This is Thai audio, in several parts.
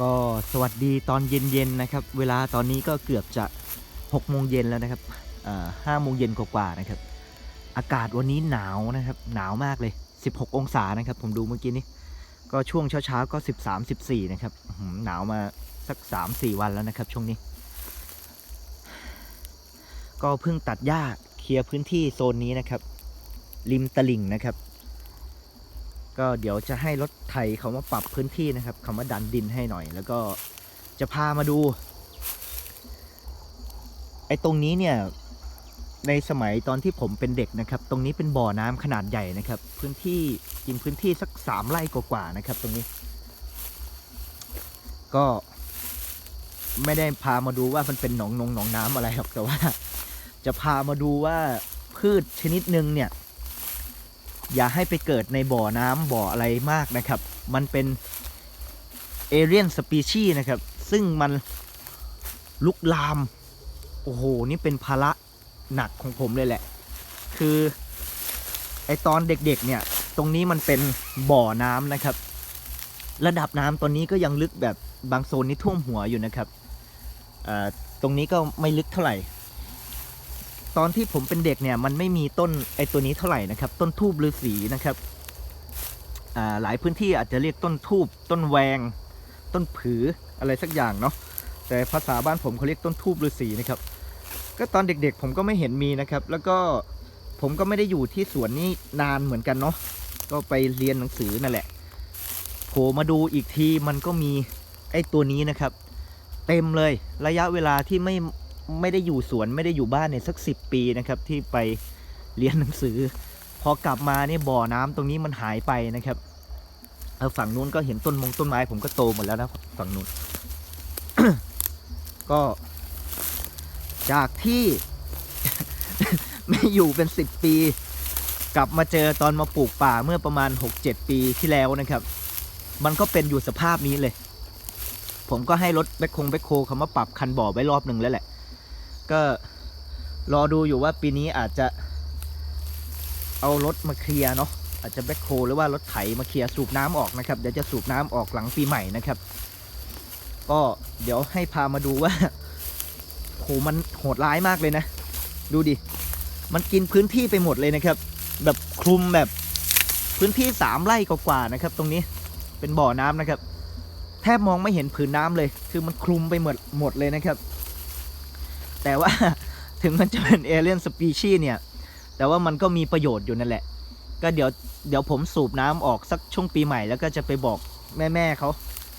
ก็สวัสดีตอนเย็นๆนะครับ เวลาตอนนี้ก็เกือบจะ6โมงเย็นแล้วนะครับห้าโมงเย็นกว่าๆนะครับ อากาศวันนี้หนาวนะครับ หนาวมากเลย 16 องศานะครับ ผมดูเมื่อกี้นี้ ก็ช่วงเช้าๆก็ 13 14 นะครับ หนาวมาสัก 3-4 วันแล้วนะครับ ช่วงนี้ ก็เพิ่งตัดหญ้าเคลียร์พื้นที่โซนนี้นะครับ ริมตลิ่งนะครับ ก็เดี๋ยวจะให้รถไถเขามาปรับพื้นที่นะครับเขามาดันดินให้หน่อย แล้วก็จะพามาดู ไอ้ตรงนี้เนี่ยในสมัยตอนที่ผมเป็นเด็กนะครับ ตรงนี้เป็นบ่อน้ำขนาดใหญ่นะครับ พื้นที่กินพื้นที่สักสามไร่กว่าๆนะครับ ตรงนี้ ก็ไม่ได้พามาดูว่ามันเป็นหนองนงหนองน้ำอะไรหรอกแต่ว่า จะพามาดูว่าพืชชนิดหนึ่งเนี่ย อย่าให้ไปเกิดในบ่อน้ำบ่ออะไรมากนะครับ มันเป็นเอเรียนสปีชีนะครับ ซึ่งมันลุกลาม โอ้โห นี่เป็นภาระหนักของผมเลยแหละ คือไอตอนเด็กๆเนี่ย ตรงนี้มันเป็นบ่อน้ำนะครับ ระดับน้ำตอนนี้ก็ยังลึกแบบบางโซนนี่ท่วมหัวอยู่นะครับตรงนี้ก็ไม่ลึกเท่าไหร่ ตอนที่ผมเป็นเด็กเนี่ยมันไม่มีต้นไอตัวนี้เท่าไหร่นะครับ ต้นทูบฤาษีนะครับหลายพื้นที่อาจจะเรียกต้นทูบต้นแวง ต้นผืออะไรสักอย่างเนาะแต่ภาษาบ้านผมเขาเรียกต้นทูบฤาษีนะครับ ก็ตอนเด็กๆ ผมก็ไม่เห็นมีนะครับ แล้วก็ผมก็ไม่ได้อยู่ที่สวนนี้นานเหมือนกันเนาะก็ไปเรียนหนังสือนั่นแหละโผล่มาดูอีกทีมันก็มีไอตัวนี้นะครับ เต็มเลยระยะเวลาที่ไม่ ไม่ได้อยู่สวนไม่ได้อยู่บ้านเนี่ยสักสิปีนะครับ ที่ไปเรียนหนังสือ พอกลับมาเนี่ยบ่อน้ำตรงนี้มันหายไปนะครับฝั่งนู้นก็เห็นต้นมงต้นไม้ผมก็โตหมดแล้วนะฝั่งนู้นก็ จากที่ ไม่อยู่เป็นสิบปี กลับมาเจอตอนมาปลูกป่าเมื่อประมาณ6-7ปีที่แล้วนะครับ มันก็เป็นอยู่สภาพนี้เลย ผมก็ให้รถแบคโคงแบคโคเขามาปรับคันบ่อไว้รอบหนึ่งแล้วแหละ ก็รอดูอยู่ว่าปีนี้อาจจะเอารถมาเคลียร์เนาะอาจจะแบ็คโฮหรือว่ารถไถมาเคลียร์สูบน้ำออกนะครับ เดี๋ยวจะสูบน้ำออกหลังปีใหม่นะครับ ก็เดี๋ยวให้พามาดูว่าโหมันโหดร้ายมากเลยนะ ดูดิ มันกินพื้นที่ไปหมดเลยนะครับ แบบคลุมแบบพื้นที่สามไร่กว่าๆนะครับ ตรงนี้เป็นบ่อน้ำนะครับ แทบมองไม่เห็นผืนน้ำเลย คือมันคลุมไปหมดหมดเลยนะครับ แต่ว่าถึงมันจะเป็นเอเลียนสปีชีเนี่ย แต่ว่ามันก็มีประโยชน์อยู่นั่นแหละ ก็เดี๋ยวเดี๋ยวผมสูบน้ำออกสักช่วงปีใหม่แล้วก็จะไปบอกแม่แม่ๆเขา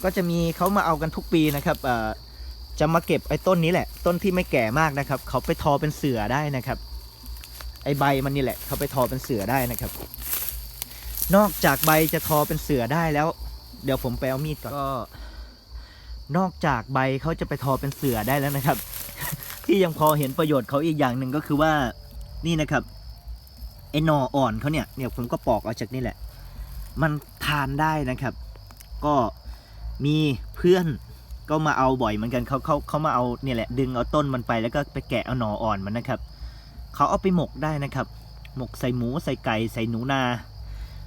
ก็จะมีเขามาเอากันทุกปีนะครับเอ่อจะมาเก็บไอ้ต้นนี้แหละ ต้นที่ไม่แก่มากนะครับ เขาไปทอเป็นเสือได้นะครับ ไอ้ใบมันนี่แหละ เขาไปทอเป็นเสือได้นะครับ นอกจากใบจะทอเป็นเสือได้แล้ว เดี๋ยวผมไปเอามีดก่อนก็ นอกจากใบเขาจะไปทอเป็นเสือได้แล้วนะครับ ที่ยังพอเห็นประโยชน์เขาอีกอย่างหนึ่งก็คือว่านี่นะครับไอ้หนออ่อนเขาเนี่ยเนี่ยผมก็ปอกเอาจากนี่แหละ มันทานได้นะครับ ก็มีเพื่อนก็มาเอาบ่อยเหมือนกันเขาเขาเขามาเอาเนี่ยแหละ ดึงเอาต้นมันไปแล้วก็ไปแกะเอาหนออ่อนมันนะครับเขาเอาไปหมกได้นะครับ หมกใส่หมูใส่ไก่ใส่หนูนา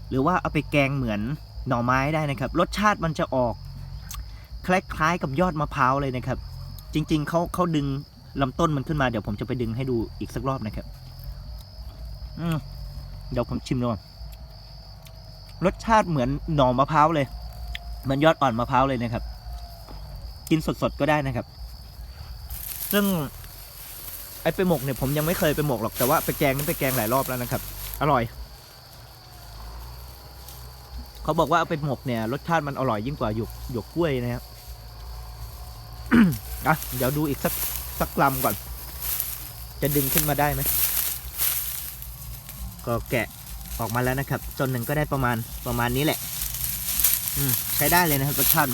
หรือว่าเอาไปแกงเหมือนหน่อไม้ได้นะครับ รสชาติมันจะออก คล้ายๆกับยอดมะพร้าวเลยนะครับ จริง ๆเขาเขาดึง ลำต้นมันขึ้นมาเดี๋ยวผมจะไปดึงให้ดูอีกสักรอบนะครับ อืมเดี๋ยวผมชิมดูรสชาติเหมือนหน่อมะพร้าวเลยเหมือนยอดอ่อนมะพร้าวเลยนะครับ กินสดๆก็ได้นะครับ ซึ่งไอ้ไปหมกเนี่ยผมยังไม่เคยไปหมกหรอกแต่ว่าไปแกงนี่ไปแกงหลายรอบแล้วนะครับ อร่อย เขาบอกว่าเอาไปหมกเนี่ย รสชาติมันอร่อยยิ่งกว่าหยกหยกกล้วยนะครับอะเดี๋ยวดูอีกสัก สักลำก่อน จะดึงขึ้นมาได้ไหม ก็แกะออกมาแล้วนะครับ จนหนึ่งก็ได้ประมาณประมาณนี้แหละ อืมใช้ได้เลยนะครับรสชาติ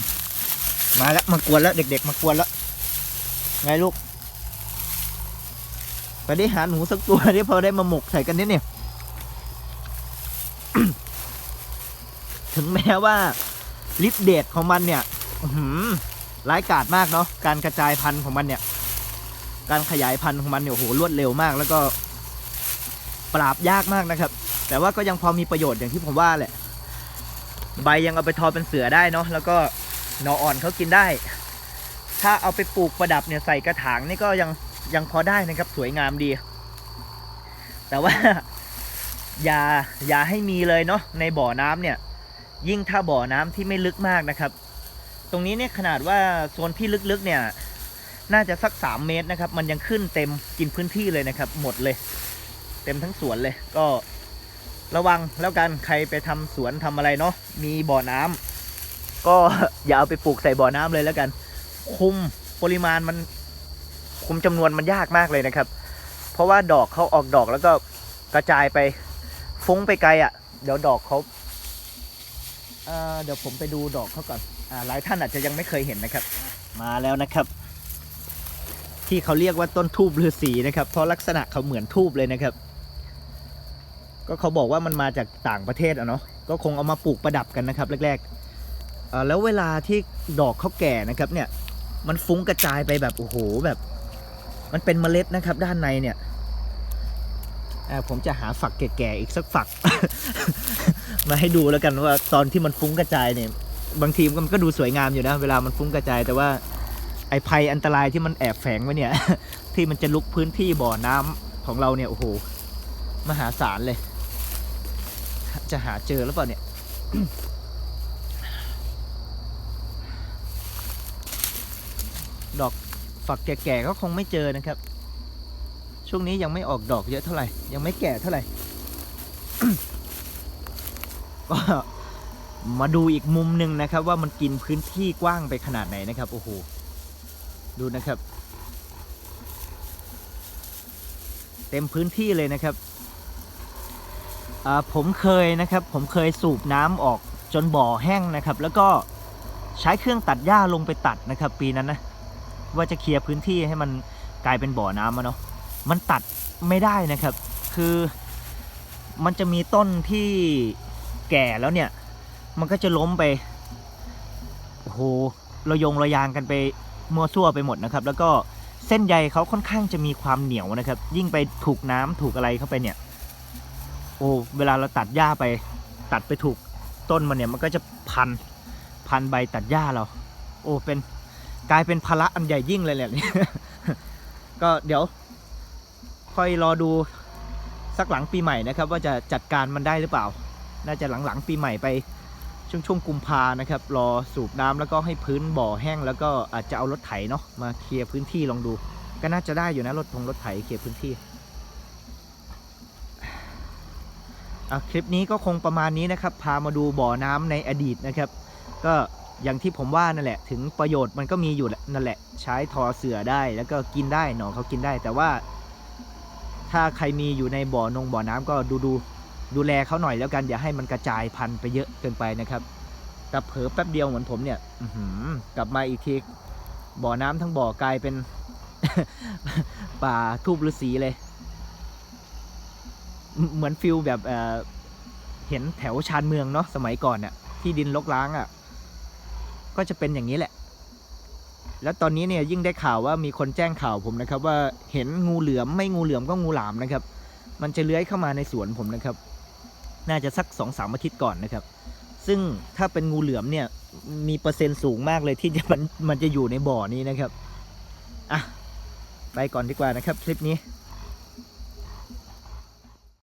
มาแล้วมากวนแล้ว เด็ก ๆ มากวนแล้ว ไงลูกไปได้หาหนูสักตัวที่พอได้มาหมกใส่กันนิดเนี่ย ถึงแม้ว่าลิปเดตของมันเนี่ยอืหือร้ายกาจมากเนาะการกระจายพันธุ์ของมันเนี่ย การขยายพันธุ์ของมันเนี่ยโหรวดเร็วมาก แล้วก็ปราบยากมากนะครับ แต่ว่าก็ยังพอมีประโยชน์อย่างที่ผมว่าแหละ ใบยังเอาไปทอเป็นเสือได้เนาะแล้วก็หนออ่อนเขากินได้ ถ้าเอาไปปลูกประดับเนี่ยใส่กระถางนี่ก็ยังยังพอได้นะครับสวยงามดี แต่ว่าอย่าอย่าให้มีเลยเนาะในบ่อน้ำเนี่ย ยิ่งถ้าบ่อน้ำที่ไม่ลึกมากนะครับ ตรงนี้เนี่ยขนาดว่าโซนที่ลึกๆเนี่ย น่าจะสัก 3 เมตรนะครับ มันยังขึ้นเต็มกินพื้นที่เลยนะครับ หมดเลย เต็มทั้งสวนเลยก็ระวังแล้วกันใครไปทำสวนทำอะไรเนาะมีบ่อน้ำก็อย่าเอาไปปลูกใส่บ่อน้ำเลยแล้วกัน คุมปริมาณมัน คุมจำนวนมันยากมากเลยนะครับ เพราะว่าดอกเขาออกดอกแล้วก็กระจายไปฟุ้งไปไกลอะ่ะ เดี๋ยวดอกเขาเเดี๋ยวผมไปดูดอกเขาก่อนอ่าหลายท่านอาจจะยังไม่เคยเห็นนะครับ มาแล้วนะครับ ที่เขาเรียกว่าต้นทูบฤาษีนะครับ เพราะลักษณะเขาเหมือนทูบเลยนะครับ ก็เขาบอกว่ามันมาจากต่างประเทศอะเนาะก็คงเอามาปลูกประดับกันนะครับ แรกๆแล้วเวลาที่ดอกเขาแก่นะครับ เนี่ย มันฟุ้งกระจายไปแบบโอ้โหแบบ มันเป็นเมล็ดนะครับ ด้านในเนี่ยอ่าผมจะหาฝักแก่ๆอีกสักฝัก มาให้ดูแล้วกันว่าตอนที่มันฟุ้งกระจายเนี่ย บางทีมันก็ดูสวยงามอยู่นะ เวลามันฟุ้งกระจายแต่ว่า ไอ้ภัยอันตรายที่มันแอบแฝงไว้เนี่ย ที่มันจะลุกพื้นที่บ่อน้ำของเราเนี่ยโอ้โหมหาศาลเลย จะหาเจอหรือเปล่าเนี่ยดอกฝักแก่ๆก็คงไม่เจอนะครับ ช่วงนี้ยังไม่ออกดอกเยอะเท่าไหร่ ยังไม่แก่เท่าไหร่ก็มาดูอีกมุมหนึ่งนะครับ ว่ามันกินพื้นที่กว้างไปขนาดไหนนะครับ โอ้โห ดูนะครับ เต็มพื้นที่เลยนะครับผมเคยนะครับ ผมเคยสูบน้ำออกจนบ่อแห้งนะครับ แล้วก็ใช้เครื่องตัดหญ้าลงไปตัดนะครับ ปีนั้นนะว่าจะเคลียร์พื้นที่ให้มันกลายเป็นบ่อน้ำอะเนาะมันตัดไม่ได้นะครับ คือมันจะมีต้นที่แก่แล้วเนี่ย มันก็จะล้มไปโอ้โหระยงระยางกันไป มัวซั่วไปหมดนะครับ แล้วก็เส้นใยเขาค่อนข้างจะมีความเหนียวนะครับ ยิ่งไปถูกน้ำถูกอะไรเข้าไปเนี่ย โอ้เวลาเราตัดหญ้าไป ตัดไปถูกต้นมันเนี่ยมันก็จะพันพันใบตัดหญ้าเรา โอ้เป็นกลายเป็นภาระอันใหญ่ยิ่งเลยแหละเนี่ยก็เดี๋ยว ค่อยรอดูสักหลังปีใหม่นะครับ ว่าจะจัดการมันได้หรือเปล่า น่าจะหลังๆปีใหม่ไป ช่วงช่วงกุมภานะครับ รอสูบน้ำแล้วก็ให้พื้นบ่อแห้ง แล้วก็อาจจะเอารถไถเนาะมาเคลียร์พื้นที่ลองดู ก็น่าจะได้อยู่นะรถทงรถไถเคลียร์พื้นที่อะคลิปนี้ก็คงประมาณนี้นะครับ พามาดูบ่อน้ำในอดีตนะครับ ก็อย่างที่ผมว่านั่นแหละ ถึงประโยชน์มันก็มีอยู่นั่นแหละ ใช้ทอเสือได้แล้วก็กินได้หนอเขากินได้แต่ว่า ถ้าใครมีอยู่ในบ่อนงบ่อน้ำก็ดูดู ดูแลเขาหน่อยแล้วกันอย่าให้มันกระจายพันธุ์ไปเยอะเกินไปนะครับแต่เผลอแป๊บเดียวเหมือนผมเนี่ยออืกลับมาอีกทีบ่อน้ำทั้งบ่อกลายเป็น ป่าทูบฤาษีเลย เหมือนฟิลแบบเเห็นแถวชานเมืองเนาะสมัยก่อนเนี่ยที่ดินรกร้างอะ่ะ ก็จะเป็นอย่างนี้แหละ แล้วตอนนี้เนี่ยยิ่งได้ข่าวว่ามีคนแจ้งข่าวผมนะครับ ว่าเห็นงูเหลือมไม่งูเหลือมก็งูหลามนะครับ มันจะเลื้อยเข้ามาในสวนผมนะครับ น่าจะสักสองสามอาทิตย์ก่อนนะครับ ซึ่งถ้าเป็นงูเหลือมเนี่ยมีเปอร์เซ็นต์สูงมากเลยที่จะมันมันจะอยู่ในบ่อนี้นะครับอะไปก่อนดีกว่านะครับคลิปนี้